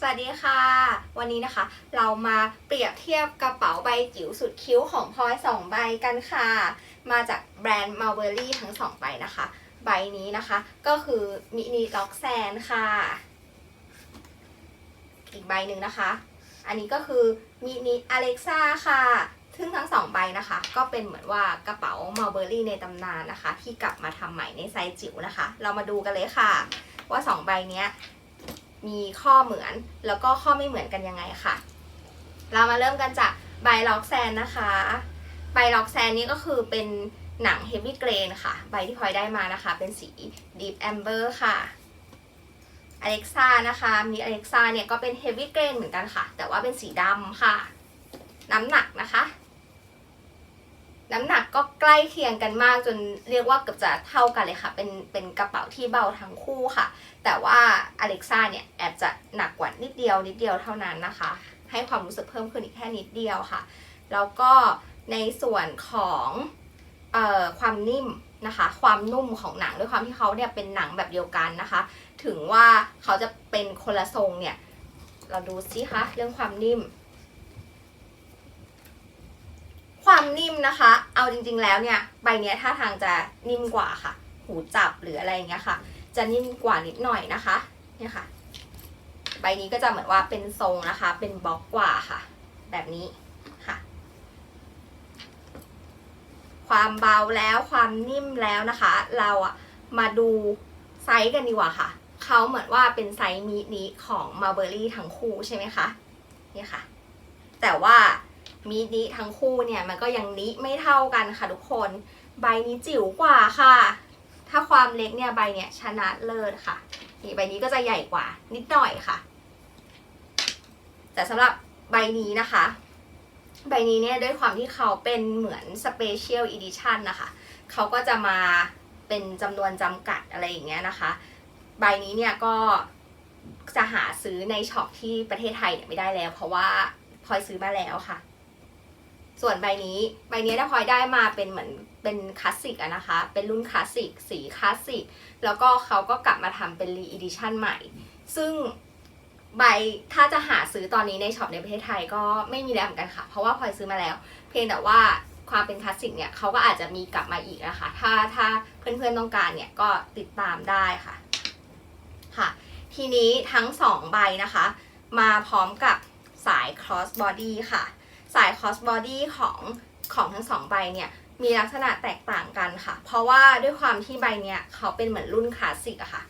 สวัสดีค่ะ วันนี้นะคะ เรามาเปรียบเทียบกระเป๋าใบจิ๋วสุดคิ้วของพลอยสองใบกันค่ะ มาจากแบรนด์ Mulberry ทั้งสองใบนะคะ ใบนี้นะคะ ก็คือมินิล็อกแซนค่ะ อีกใบหนึ่งนะคะ อันนี้ก็คือมินิอเล็กซ่าค่ะ ซึ่งทั้งสองใบนะคะ ก็เป็นเหมือนว่ากระเป๋า Mulberry ในตำนานนะคะ ที่กลับมาทำใหม่ในไซส์จิ๋วนะคะ เรามาดูกันเลยค่ะ ว่าสองใบเนี้ย มีข้อเหมือนแล้วก็ข้อไม่เหมือนกันยังไงค่ะ เรามาเริ่มกันจากใบล็อกแซนนะคะใบล็อกแซนนี้ก็คือเป็นหนังเฮฟวี่เกรนค่ะ ใบที่พลอยได้มานะคะ เป็นสี Deep Amber ค่ะอเล็กซ่านะคะมีอเล็กซ่าเนี่ยก็เป็นเฮฟวี่เกรนเหมือนกันค่ะ แต่ว่าเป็นสีดำค่ะ น้ำหนักนะคะ น้ำหนักก็ใกล้เคียงกันมากจนเรียกว่าเกือบจะเท่ากันเลยค่ะ เป็นเป็นกระเป๋าที่เบาทั้งคู่ค่ะ แต่ว่าอเล็กซ่าเนี่ยแอบจะหนักกว่านิดเดียวนิดเดียวเท่านั้นนะคะ ให้ความรู้สึกเพิ่มขึ้นอีกแค่นิดเดียวค่ะ แล้วก็ในส่วนของเอ่อความนิ่มนะคะ ความนุ่มของหนังด้วยความที่เขาเนี่ยเป็นหนังแบบเดียวกันนะคะ ถึงว่าเขาจะเป็นคนละทรงเนี่ย เราดูสิคะเรื่องความนิ่ม ความนิ่มนะคะ เอาจริง ๆ แล้วเนี่ยใบเนี้ยท่าทางจะนิ่มกว่าค่ะ หูจับหรืออะไรอย่างเงี้ยค่ะ จะนิ่มกว่านิดหน่อยนะคะเนี่ยค่ะ ใบนี้ก็จะเหมือนว่าเป็นทรงนะคะ เป็นบล็อกกว่าค่ะ แบบนี้ค่ะ ความเบาแล้วความนิ่มแล้วนะคะ เราอะมาดูไซส์กันดีกว่าค่ะเขาเหมือนว่าเป็นไซส์มินิของ Mulberry ทั้งคู่ใช่ไหมคะนี่ค่ะ แต่ว่า มินิทั้งคู่เนี่ยมันก็ยังนิไม่เท่ากันค่ะทุกคน ใบนี้จิ๋วกว่าค่ะ ถ้าความเล็กเนี่ยใบเนี่ยชนะเลิศค่ะนี่ใบนี้ก็จะใหญ่กว่านิดหน่อยค่ะ แต่สำหรับใบนี้นะคะ ใบนี้เนี่ยด้วยความที่เขาเป็นเหมือนสเปเชียลอีดิชันนะคะ เขาก็จะมาเป็นจำนวนจำกัดอะไรอย่างเงี้ยนะคะ ใบนี้เนี่ยก็จะหาซื้อในช็อปที่ประเทศไทยเนี่ยไม่ได้แล้ว เพราะว่าพลอยซื้อมาแล้วค่ะ ส่วนใบนี้ใบนี้ถ้พลอยได้มาเป็นเหมือนเป็นคลาสสิกอะนะคะ เป็นรุ่นคลาสสิกสีคลาสสิกแล้วก็เขาก็กลับมาทำเป็นรีอีดิชันใหม่ ซึ่งใบถ้าจะหาซื้อตอนนี้ในช็อปในประเทศไทยก็ไม่มีแล้วเหมือนกันค่ะ เพราะว่าพลอยซื้อมาแล้ว เพียงแต่ว่าความเป็นคลาสสิกเนี่ยเขาก็อาจจะมีกลับมาอีกนะคะ ถ้าถ้าเพื่อนๆต้องการเนี่ยก็ติดตามได้ค่ะค่ะ ทีนี้ทั้งสองใบนะคะ มาพร้อมกับสาย cross body ค่ะ สาย cross body ของของทั้งสองใบเนี่ยมีลักษณะแตกต่างกันค่ะ เพราะว่าด้วยความที่ใบเนี้ยเขาเป็นเหมือนรุ่นคลาสสิกอะค่ะ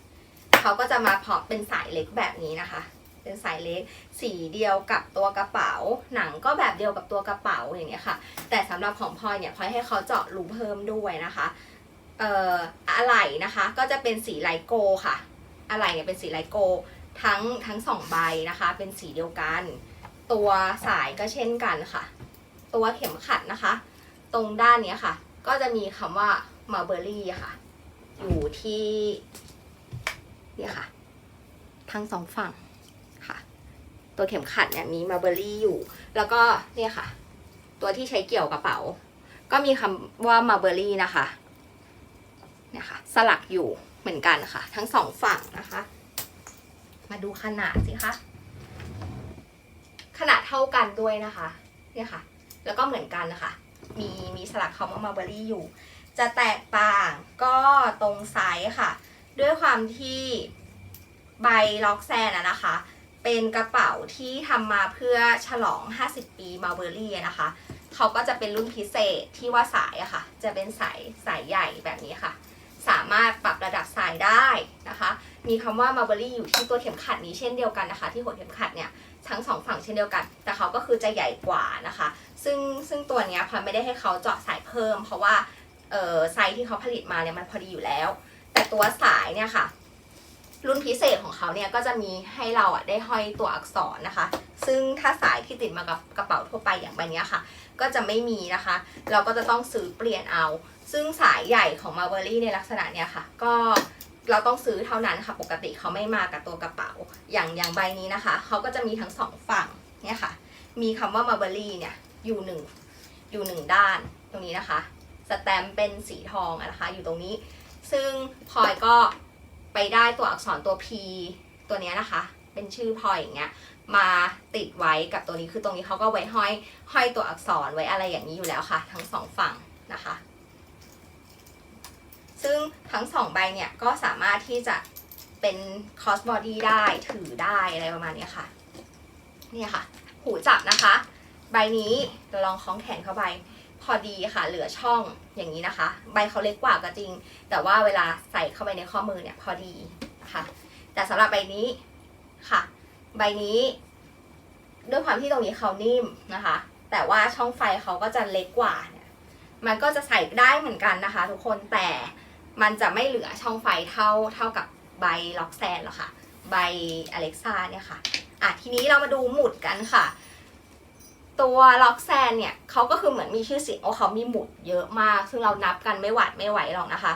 เขาก็จะมาพร้อมเป็นสายเล็กแบบนี้นะคะ เป็นสายเล็กสีเดียวกับตัวกระเป๋า หนังก็แบบเดียวกับตัวกระเป๋าอย่างเงี้ยค่ะ แต่สำหรับของพลอยเนี่ยพลอยให้เขาเจาะรูเพิ่มด้วยนะคะเอ่ออะไหล่นะคะ ก็จะเป็นสีไลโกค่ะ อะไหล่เนี่ยเป็นสีไลโกทั้งทั้งสองใบนะคะ เป็นสีเดียวกัน ตัวสายก็เช่นกันค่ะ ตัวเข็มขัดนะคะ ตรงด้านนี้ค่ะ ก็จะมีคำว่า Mulberry ค่ะ อยู่ที่นี่ค่ะ ทั้งสองฝั่งค่ะ ตัวเข็มขัดเนี่ยมี Mulberry อยู่ แล้วก็เนี่ยค่ะ ตัวที่ใช้เกี่ยวกระเป๋า ก็มีคำว่า Mulberry นะคะเนี่ยค่ะ สลักอยู่เหมือนกันค่ะ ทั้งสองฝั่งนะคะ มาดูขนาดสิคะ ขนาดเท่ากันด้วยนะคะเนี่ยค่ะ แล้วก็เหมือนกันนะคะ มีมีสลักคำว่ามาเบอรี่อยู่ จะแตกต่างก็ตรงไซส์ค่ะ ด้วยความที่ใบล็อกแซนอะนะคะ เป็นกระเป๋าที่ทำมาเพื่อฉลอง 50 ปีมาเบอรี่นะคะเขาก็จะเป็นรุ่นพิเศษที่ว่าสายอะค่ะ จะเป็นสายสายใหญ่แบบนี้ค่ะ สามารถปรับระดับสายได้นะคะ มีคำว่ามาเบอรี่อยู่ที่ตัวเข็มขัดนี้เช่นเดียวกันนะคะ ที่หัวเข็มขัดเนี่ย ทั้งสองฝั่งเช่นเดียวกัน แต่เขาก็คือจะใหญ่กว่านะคะ ซึ่งซึ่งตัวนี้พลอยไม่ได้ให้เขาเจาะสายเพิ่ม เพราะว่าเออไซส์ที่เขาผลิตมาเนี่ยมันพอดีอยู่แล้ว แต่ตัวสายเนี่ยค่ะ รุ่นพิเศษของเขาเนี่ยก็จะมีให้เราอะได้ห้อยตัวอักษรนะคะ ซึ่งถ้าสายที่ติดมากับกระเป๋าทั่วไปอย่างใบนี้ค่ะ ก็จะไม่มีนะคะ เราก็จะต้องซื้อเปลี่ยนเอา ซึ่งสายใหญ่ของ Marbury ในลักษณะเนี้ยค่ะ ก็ เราต้องซื้อเท่านั้นค่ะ ปกติเขาไม่มากับตัวกระเป๋า อย่างอย่างใบนี้นะคะ เขาก็จะมีทั้งสองฝั่งเนี่ยค่ะ มีคำว่า Marbury เนี่ยอยู่หนึ่งอยู่หนึ่งด้านตรงนี้นะคะ สแตมป์เป็นสีทองนะคะ อยู่ตรงนี้ ซึ่งพลอยก็ไปได้ตัวอักษรตัว P ตัวเนี้ยนะคะ เป็นชื่อพลอยอย่างเงี้ย มาติดไว้กับตัวนี้ คือตรงนี้เขาก็ไว้ห้อยห้อยตัวอักษรไว้อะไรอย่างนี้อยู่แล้วค่ะ ทั้งสองฝั่งนะคะ ซึ่งทั้งสองใบเนี่ยก็สามารถที่จะเป็นคอสบอดี้ได้ถือได้อะไรประมาณนี้ค่ะเนี่ยค่ะ หูจับนะคะ ใบนี้เราลองคล้องแขนเข้าไป พอดีค่ะ เหลือช่องอย่างนี้นะคะ ใบเขาเล็กกว่าก็จริง แต่ว่าเวลาใส่เข้าไปในข้อมือเนี่ยพอดีนะคะแต่สำหรับใบนี้ค่ะ ใบนี้ ด้วยความที่ตรงนี้เขานิ่มนะคะ แต่ว่าช่องไฟเขาก็จะเล็กกว่าเนี่ยมันก็จะใส่ได้เหมือนกันนะคะ ทุกคนแต่ มันจะไม่เหลือช่องไฟเท่าเท่ากับใบล็อกแซนหรอกค่ะ ใบอเล็กซ่าเนี่ยค่ะ อะทีนี้เรามาดูหมุดกันค่ะ ตัวล็อกแซนเนี่ยเขาก็คือเหมือนมีชื่อเสียงว่าเขามีหมุดเยอะมาก ซึ่งเรานับกันไม่หวัดไม่ไหวหรอกนะคะ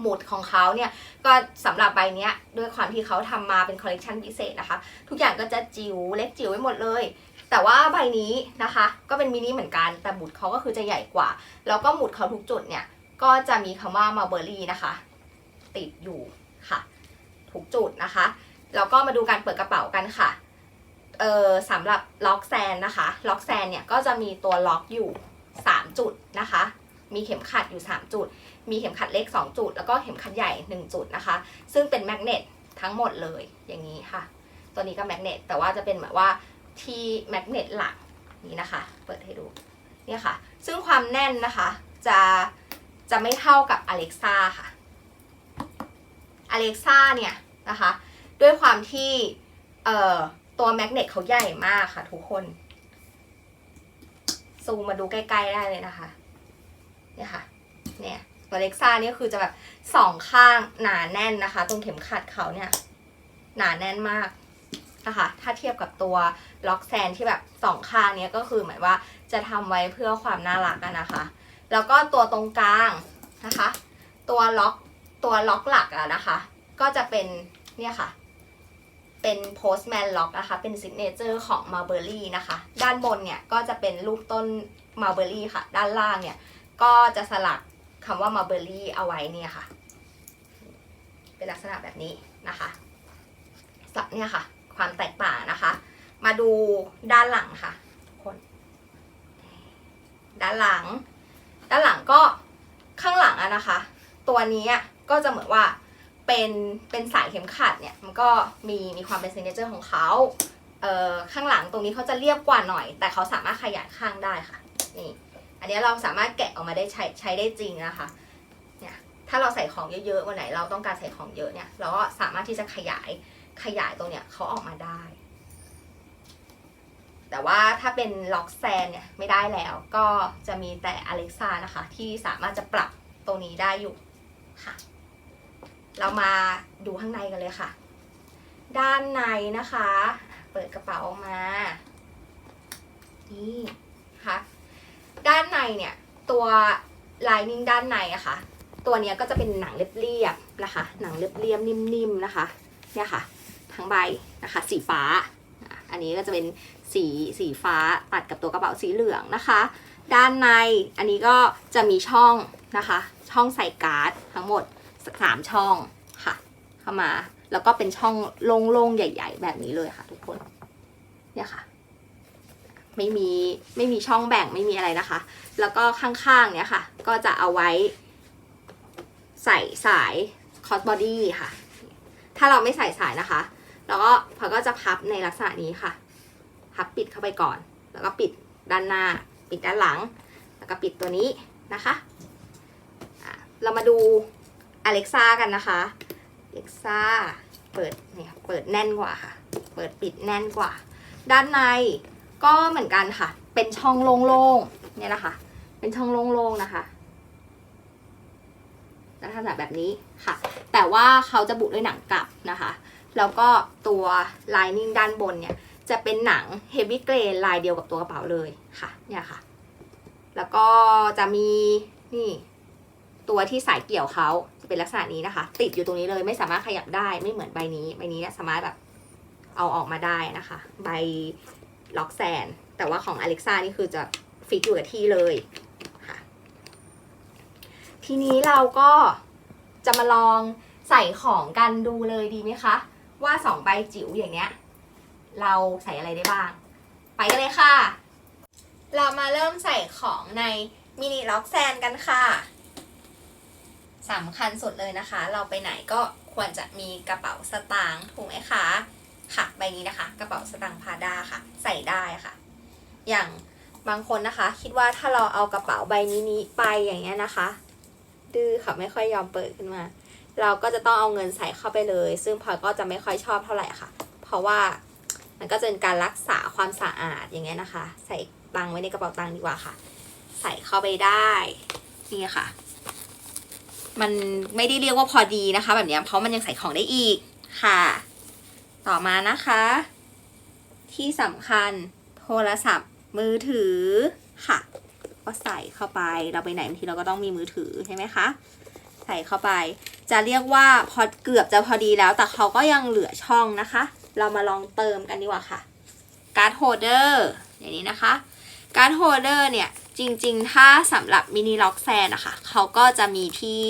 หมุดของเขาเนี่ยก็สำหรับใบเนี้ยด้วยความที่เขาทำมาเป็นคอลเลกชันพิเศษนะคะ ทุกอย่างก็จะจิ๋วเล็กจิ๋วไว้หมดเลยแต่ว่าใบนี้นะคะก็เป็นมินิเหมือนกันแต่หมุดเขาก็คือจะใหญ่กว่า แล้วก็หมุดเขาทุกจุดเนี่ย ก็จะมีคำว่ามาเบอรี่นะคะ ติดอยู่ค่ะทุกจุดนะคะ แล้วก็มาดูการเปิดกระเป๋ากันค่ะเออสำหรับล็อกแซนนะคะล็อกแซนเนี่ยก็จะมีตัวล็อกอยู่ 3 จุดนะคะ มีเข็มขัดอยู่ 3 จุด มีเข็มขัดเล็ก 2 จุด แล้วก็เข็มขัดใหญ่ 1 จุดนะคะ ซึ่งเป็นแมกเนตทั้งหมดเลยอย่างนี้ค่ะ ตัวนี้ก็แมกเนตแต่ว่าจะเป็นแบบว่าที่แมกเนตหลักนี้นะคะ เปิดให้ดูเนี่ยค่ะ ซึ่งความแน่นนะคะจะ จะไม่เท่ากับ Alexa ค่ะ Alexa เนี่ยนะคะ ด้วยความที่เออตัวแมกเนตเขาใหญ่มากค่ะทุกคน ซูมมาดูใกล้ๆได้เลยนะคะ เนี่ยค่ะ เนี่ยตัวเล็กซ่าเนี่ยคือจะแบบสองข้างหนาแน่นนะคะ ตรงเข็มขัดเขาเนี่ยหนาแน่นมากนะคะ ถ้าเทียบกับตัวล็อกแซนที่แบบสองข้างเนี้ยก็คือหมายว่าจะทำไว้เพื่อความน่ารักนะคะ แล้วก็ตัวตรงกลางนะคะ ตัวล็อกตัวล็อกหลักอะนะคะ ก็จะเป็นเนี่ยค่ะ เป็น postman lock นะคะ เป็น signature ของ Marbury นะคะ ด้านบนเนี่ยก็จะเป็นรูปต้น Marbury ค่ะ ด้านล่างเนี่ยก็จะสลักคำว่า Marbury เอาไว้เนี่ยค่ะ เป็นลักษณะแบบนี้นะคะสับเนี่ยค่ะ ความแตกต่างนะคะ มาดูด้านหลังค่ะ คน ด้านหลัง ด้านหลังก็ข้างหลังอะนะคะ ตัวนี้ก็จะเหมือนว่าเป็นเป็นสายเข็มขัดเนี่ยมันก็มีมีความเป็นซิงเกิลของเขาเอ่อข้างหลังตรงนี้เขาจะเรียบกว่าหน่อย แต่เขาสามารถขยายข้างได้ค่ะนี่อันนี้เราสามารถแกะออกมาได้ใช้ใช้ได้จริงนะคะเนี่ยถ้าเราใส่ของเยอะๆวันไหนเราต้องการใส่ของเยอะเนี่ยเราก็สามารถที่จะขยายขยายตรงเนี้ยเขาออกมาได้ แต่ว่าถ้าเป็นล็อกแซนเนี่ยไม่ได้แล้วก็จะมีแต่ Alexa นะคะ ที่สามารถจะปรับตรงนี้ได้อยู่ค่ะ เรามาดูข้างในกันเลยค่ะ ด้านในนะคะ เปิดกระเป๋าออกมา นี่ค่ะ ด้านในเนี่ย ตัวลายนิ่งด้านในอะค่ะ ตัวนี้ก็จะเป็นหนังเรียบๆนะคะ หนังเรียบๆนิ่มๆนะคะ เนี่ยค่ะ ทั้งใบนะคะ สีฟ้า อันนี้ก็จะเป็น สีสีฟ้าตัดกับตัวกระเป๋าสีเหลืองนะคะ ด้านในอันนี้ก็จะมีช่องนะคะ ช่องใส่การ์ดทั้งหมดสามช่องค่ะ เข้ามาแล้วก็เป็นช่องโล่งๆใหญ่ ๆ แบบนี้เลยค่ะ ทุกคนเนี่ยค่ะ ไม่มีไม่มีช่องแบ่งไม่มีอะไรนะคะ แล้วก็ข้างๆเนี่ยค่ะ ก็จะเอาไว้ใส่สายคอสบอดี้ค่ะ ถ้าเราไม่ใส่สายนะคะ แล้วก็พอก็จะพับในลักษณะนี้ค่ะ พับปิดเข้าไปก่อน แล้วก็ปิดด้านหน้า ปิดด้านหลัง แล้วก็ปิดตัวนี้นะคะเรามาดู Alexa กันนะคะ Alexa เปิดเนี่ยเปิดแน่นกว่าค่ะ เปิดปิดแน่นกว่า ด้านในก็เหมือนกันค่ะ เป็นช่องโล่งๆเนี่ยนะคะ เป็นช่องโล่งๆนะคะลักษณะแบบนี้ค่ะ แต่ว่าเขาจะบุด้วยหนังกลับนะคะ แล้วก็ตัว lining ด้านบนเนี่ย จะเป็นหนัง heavy grain ลายเดียวกับตัวกระเป๋าเลยค่ะเนี่ยค่ะ แล้วก็จะมีนี่ตัวที่สายเกี่ยวเขาจะเป็นลักษณะนี้นะคะ ติดอยู่ตรงนี้เลยไม่สามารถขยับได้ไม่เหมือนใบนี้ใบนี้สามารถแบบเอาออกมาได้นะคะ ใบล็อกแซน แต่ว่าของ Alexa นี่คือจะฟิกอยู่กับที่เลยค่ะทีนี้เราก็จะมาลองใส่ของกันดูเลยดีไหมคะ ว่าสองใบจิ๋วอย่างเนี้ย เราใส่อะไรได้บ้าง ไปกันเลยค่ะ เรามาเริ่มใส่ของในมินิล็อกแซนกันค่ะสำคัญสุดเลยนะคะ เราไปไหนก็ควรจะมีกระเป๋าสตางค์ถูกไหมคะค่ะใบนี้นะคะ กระเป๋าสตางค์พาด้าค่ะ ใส่ได้ค่ะ อย่างบางคนนะคะ คิดว่าถ้าเราเอากระเป๋าใบนี้นี้ไปอย่างเงี้ยนะคะ ดื้อค่ะไม่ค่อยยอมเปิดขึ้นมา เราก็จะต้องเอาเงินใส่เข้าไปเลย ซึ่งพลอยก็จะไม่ค่อยชอบเท่าไหร่ค่ะ เพราะว่า มันก็จะเป็นการรักษาความสะอาดอย่างเงี้ยนะคะ ใส่ตังไว้ในกระเป๋าตังดีกว่าค่ะ ใส่เข้าไปได้นี่ค่ะ มันไม่ได้เรียกว่าพอดีนะคะ แบบนี้เพราะมันยังใส่ของได้อีกค่ะ ต่อมานะคะ ที่สำคัญโทรศัพท์มือถือค่ะ ก็ใส่เข้าไปเราไปไหนบางทีเราก็ต้องมีมือถือใช่ไหมคะใส่เข้าไป จะเรียกว่าพอเกือบจะพอดีแล้วแต่เขาก็ยังเหลือช่องนะคะ เรามาลองเติมกันดีกว่าค่ะ การ์ดโฮเดอร์อย่างนี้นะคะ การ์ดโฮเดอร์เนี่ยจริงๆ ถ้าสำหรับมินิล็อกแซนนะคะ เขาก็จะมีที่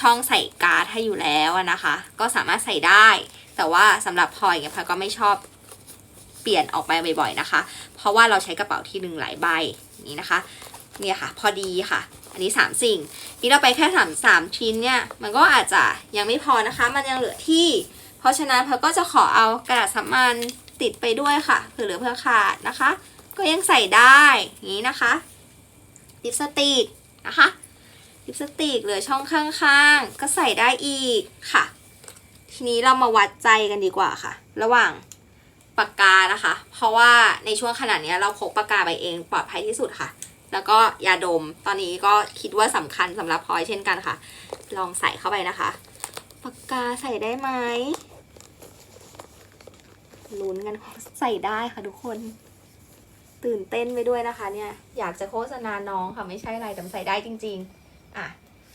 ช่องใส่การ์ดให้อยู่แล้วนะคะ ก็สามารถใส่ได้ แต่ว่าสำหรับพลอยเนี่ยพลอยก็ไม่ชอบเปลี่ยนออกไปบ่อยๆนะคะ เพราะว่าเราใช้กระเป๋าที่หนึ่งหลายใบนี้นะคะ เนี่ยค่ะพอดีค่ะ อันนี้ 3 สิ่ง นี่เราไปแค่สามสามชิ้นเนี่ย มันก็อาจจะยังไม่พอนะคะ มันยังเหลือที่ เพราะฉะนั้นพลอก็จะขอเอากระดาษสำมันติดไปด้วยค่ะเผื่อเหลือเพื่อขาดนะคะ ก็ยังใส่ได้อย่างนี้นะคะลิปสติกนะคะลิปสติกเหลือช่องข้างๆ ก็ใส่ได้อีกค่ะ ทีนี้เรามาวัดใจกันดีกว่าค่ะ ระหว่างปากกานะคะ เพราะว่าในช่วงขนาดนี้เราพกปากกาไปเองปลอดภัยที่สุดค่ะ แล้วก็ยาดมตอนนี้ก็คิดว่าสำคัญสำหรับพลอยเช่นกันค่ะ ลองใส่เข้าไปนะคะ ปากกาใส่ได้ไหม ลุ้นกันใส่ได้ค่ะทุกคน ตื่นเต้นไปด้วยนะคะ เนี่ย อยากจะโฆษณาน้องค่ะไม่ใช่อะไรแต่ใส่ได้จริง ๆ อะ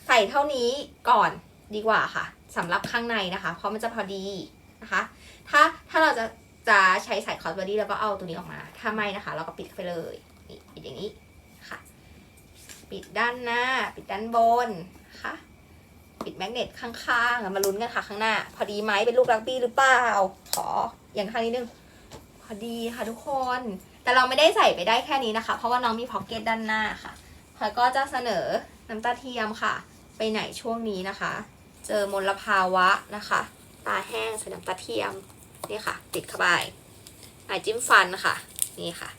ใส่เท่านี้ก่อนดีกว่าค่ะสำหรับข้างในนะคะ เพราะมันจะพอดีนะคะ ถ้าถ้าเราจะจะใช้ใส่คอสบอดี้แล้วก็เอาตัวนี้ออกมา ถ้าไม่นะคะ เราก็ปิดไปเลยนี่ปิดอย่างนี้ค่ะ ปิดด้านหน้า ปิดด้านบนค่ะ ปิดแมกเนตข้างๆมาลุ้นกันค่ะข้างหน้า พอดีไหมเป็นลูกรักบี้หรือเปล่า ขอ อย่างข้างนิดนึงพอดีค่ะทุกคน แต่เราไม่ได้ใส่ไปได้แค่นี้นะคะ เพราะว่าน้องมีพ็อกเก็ตด้านหน้าค่ะพลอยก็จะเสนอน้ำตาเทียมค่ะ ไปไหนช่วงนี้นะคะ เจอมลภาวะนะคะ ตาแห้งใส่น้ำตาเทียมนี่ค่ะ ติดเข้าไปไอจิ้มฟันค่ะ นี่ค่ะ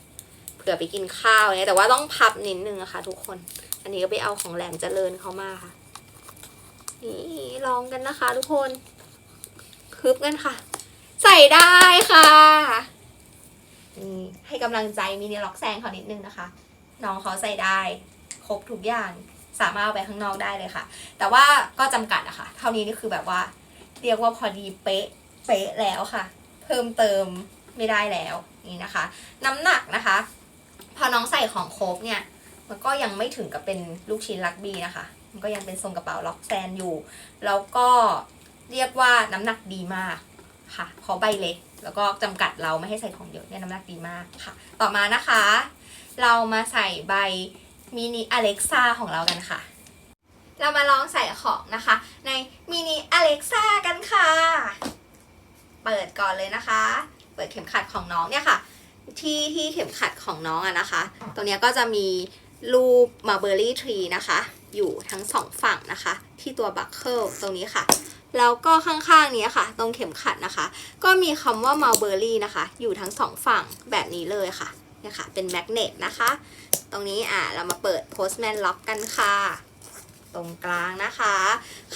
เผื่อไปกินข้าวเนี่ยแต่ว่าต้องพับนิดนึงนะคะ ทุกคน อันนี้ก็ไปเอาของแหลมเจริญเขามาค่ะนี่ลองกันนะคะ ทุกคนคึบกันค่ะ ใส่ได้ค่ะนี่ให้กำลังใจมินิล็อกแซงเขานิดนึงนะคะ น้องเขาใส่ได้ครบทุกอย่างสามารถเอาไปข้างนอกได้เลยค่ะ แต่ว่าก็จำกัดอะค่ะ เท่านี้นี่คือแบบว่า เรียกว่าพอดีเป๊ะเป๊ะแล้วค่ะ เพิ่มเติมไม่ได้แล้วนี่นะคะ น้ำหนักนะคะ พอน้องใส่ของครบเนี่ย มันก็ยังไม่ถึงกับเป็นลูกชิ้นลักบี้นะคะ มันก็ยังเป็นทรงกระเป๋าล็อกแซนอยู่ แล้วก็เรียกว่าน้ำหนักดีมาก ค่ะเพราะใบเล็ก แล้วก็จำกัดเราไม่ให้ใส่ของเยอะเนี่ยน้ำหนักดีมากค่ะ ต่อมานะคะ เรามาใส่ใบมินิอเล็กซ่าของเรากันค่ะ เรามาลองใส่ของนะคะ ในมินิอเล็กซ่ากันค่ะ เปิดก่อนเลยนะคะ เปิดเข็มขัดของน้องเนี่ยค่ะ ที่ที่เข็มขัดของน้องอะนะคะ ตรงนี้ก็จะมีรูป Mulberry Tree นะคะ อยู่ทั้งสองฝั่งนะคะ ที่ตัวบัคเคิลตรงนี้ค่ะ แล้วก็ข้างๆนี้ค่ะ ตรงเข็มขัดนะคะ ก็มีคำว่า Mulberry นะคะ อยู่ทั้งสองฝั่งแบบนี้เลยค่ะเนี่ยค่ะ เป็นแมกเนตนะคะ ตรงนี้อะเรามาเปิด Postman Lock กันค่ะ ตรงกลางนะคะ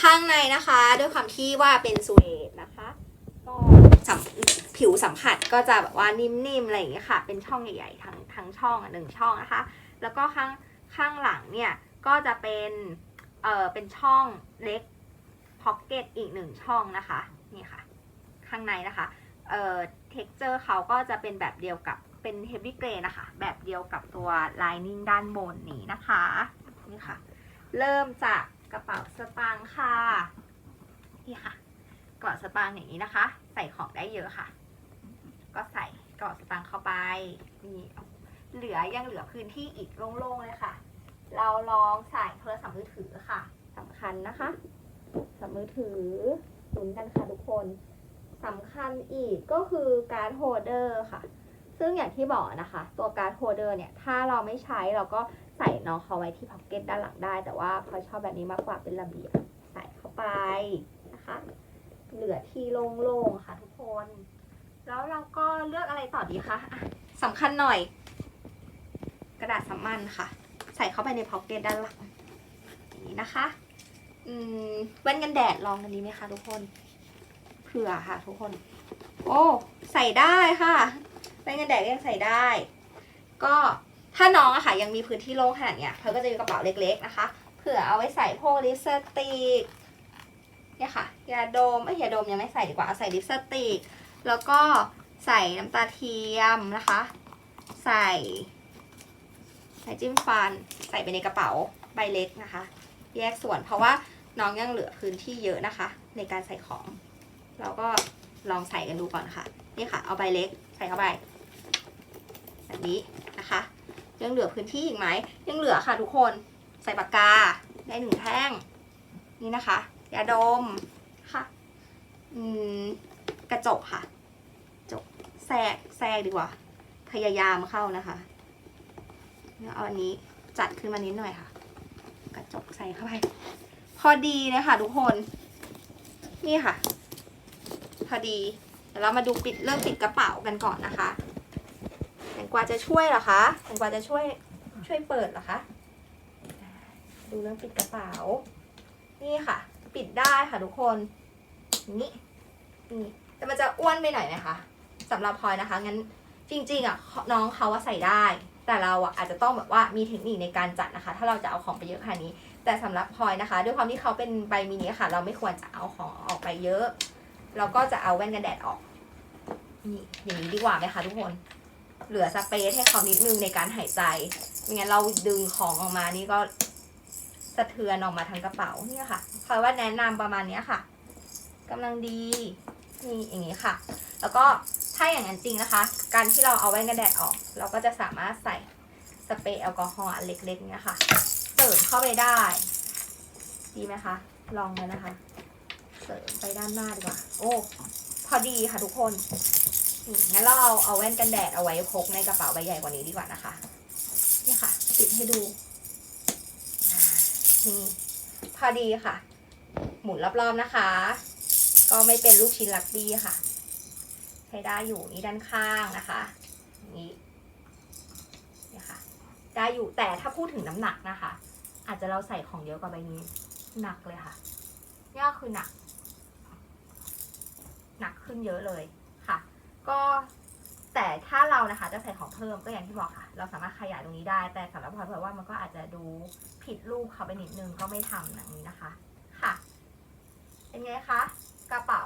ข้างในนะคะ ด้วยความที่ว่าเป็นซูเอตนะคะ ก็ผิวสัมผัสก็จะแบบว่านิ่มๆอะไรอย่างเงี้ยค่ะ เป็นช่องใหญ่ๆทั้งทั้งช่องอะหนึ่งช่องนะคะ แล้วก็ข้างข้างหลังเนี่ยก็จะเป็นเอ่อเป็นช่องเล็ก พ็อกเก็ตอีกหนึ่งช่องนะคะนี่ค่ะ ข้างในนะคะเอ่อเท็กเจอร์เขาก็จะเป็นแบบเดียวกับเป็นเฮฟวี่เกรนะคะ แบบเดียวกับตัวไลนิ่งด้านบนนี้นะคะนี่ค่ะ เริ่มจากกระเป๋าสตางค์ค่ะนี่ค่ะกระเป๋าสตางค์อย่างนี้นะคะ ใส่ของได้เยอะค่ะ ก็ใส่กระเป๋าสตางค์เข้าไปนี่เหลือยังเหลือพื้นที่อีกโล่งๆเลยค่ะ เราลองใส่โทรศัพท์มือถือค่ะสำคัญนะคะ โทรศัพท์มือถือลุ้นกันค่ะทุกคนสำคัญอีกก็คือการโฮเดอร์ค่ะ ซึ่งอย่างที่บอกนะคะ ตัวการโฮเดอร์เนี่ย ถ้าเราไม่ใช้เราก็ใส่น้องเขาไว้ที่พ็อกเก็ตด้านหลังได้ แต่ว่าพอชอบแบบนี้มากกว่าเป็นระเบียบใส่เข้าไปนะคะ เหลือที่โล่งๆค่ะทุกคน แล้วเราก็เลือกอะไรต่อดีคะสำคัญหน่อย กระดาษสำมันค่ะ ใส่เข้าไปในพ็อกเก็ตด้านหลังนี้นะคะ แว่นกันแดดลองกันดีไหมคะทุกคนเผื่อค่ะ ทุกคน โอ้ใส่ได้ค่ะแว่นกันแดดยังใส่ได้ ก็ถ้าน้องอะค่ะ ยังมีพื้นที่โล่งขนาดเนี้ยเธอก็จะมีกระเป๋าเล็ก ๆนะคะเผื่อเอาไว้ใส่พวกลิปสติกเนี่ยค่ะยาดมไม่ยาดมยังไม่ใส่ดีกว่าเอาใส่ลิปสติกแล้วก็ใส่น้ำตาเทียมนะคะ ใส่ ใส่จิ้มฟัน ใส่ไปในกระเป๋าใบเล็กนะคะ แยกส่วนเพราะว่า น้องยังเหลือพื้นที่เยอะนะคะ ในการใส่ของ เราก็ลองใส่กันดูก่อนค่ะ นี่ค่ะ เอาใบเล็กใส่เข้าไปแบบนี้นะคะ ยังเหลือพื้นที่อีกไหมยังเหลือค่ะทุกคนใส่ปากกาได้หนึ่งแท่ง นี่นะคะยาดมค่ะ อืมกระจกค่ะกระจกแทรกแทรกดีกว่า พยายามเข้านะคะเอาอันนี้จัดขึ้นมานิดหน่อยค่ะ กระจกใส่เข้าไป พอดีนะคะทุกคน นี่ค่ะ พอดีเดี๋ยวเรามาดูปิดเริ่มปิดกระเป๋ากันก่อนนะคะแตงกวาจะช่วยเหรอคะแตงกวาจะช่วยช่วยเปิดเหรอคะดูเริ่มปิดกระเป๋า นี่ค่ะ ปิดได้ค่ะทุกคนนี้นี่แต่มันจะอ้วนไปหน่อยนะคะสำหรับพลอยนะคะงั้นจริงๆอะน้องเขาว่าใส่ได้ แต่เราอะอาจจะต้องแบบว่ามีเทคนิคในการจัดนะคะ ถ้าเราจะเอาของไปเยอะขนาดนี้ แต่สำหรับพลอยนะคะ ด้วยความที่เขาเป็นใบมินิค่ะ เราไม่ควรจะเอาของออกไปเยอะ เราก็จะเอาแว่นกันแดดออกนี่อย่างนี้ดีกว่าไหมคะทุกคน เหลือสเปซให้เขานิดนึงในการหายใจไม่งั้นเราดึงของออกมานี่ก็สะเทือนออกมาทั้งกระเป๋าเนี่ยค่ะพลอยว่าแนะนำประมาณเนี้ยค่ะกำลังดีนี่อย่างนี้ค่ะ แล้วก็ถ้าอย่างนั้นจริงนะคะ การที่เราเอาแว่นกันแดดออก เราก็จะสามารถใส่สเปรย์แอลกอฮอล์เล็กๆเนี่ยค่ะ มเข้าไปได้ ดีไหมคะ ลองเลยนะคะ เสริมไปด้านหน้าดีกว่า โอ้ พอดีค่ะทุกคนงั้นเราเอาเอาแว่นกันแดดเอาไว้พกในกระเป๋าใบใหญ่กว่านี้ดีกว่านะคะ นี่ค่ะ ติดให้ดู นี่พอดีค่ะ หมุนรอบๆนะคะ ก็ไม่เป็นลูกชิ้นลักบี้ค่ะ ใช้ได้อยู่นี่ด้านข้างนะคะนี่นี่ค่ะ ได้อยู่แต่ถ้าพูดถึงน้ำหนักนะคะ อาจจะเราใส่ของเยอะกว่าใบนี้ หนักเลยค่ะนี่ก็คือหนัก หนักขึ้นเยอะเลยค่ะ ก็แต่ถ้าเรานะคะจะใส่ของเพิ่มก็อย่างที่บอกค่ะ เราสามารถขยายตรงนี้ได้ แต่สำหรับพลอยเผื่อว่ามันก็อาจจะดูผิดรูปเขาไปนิดนึงก็ไม่ทำอย่างนี้นะคะ ค่ะ เป็นไงคะ กระเป๋า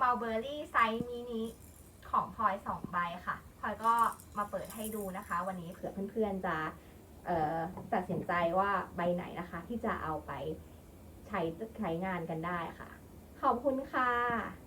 Mulberry ไซส์มินิของพลอยสองใบค่ะพลอยก็มาเปิดให้ดูนะคะ วันนี้เผื่อเพื่อนๆจะ ตัดสินใจว่าใบไหนนะคะ ที่จะเอาไปใช้ใช้งานกันได้ค่ะ ขอบคุณค่ะ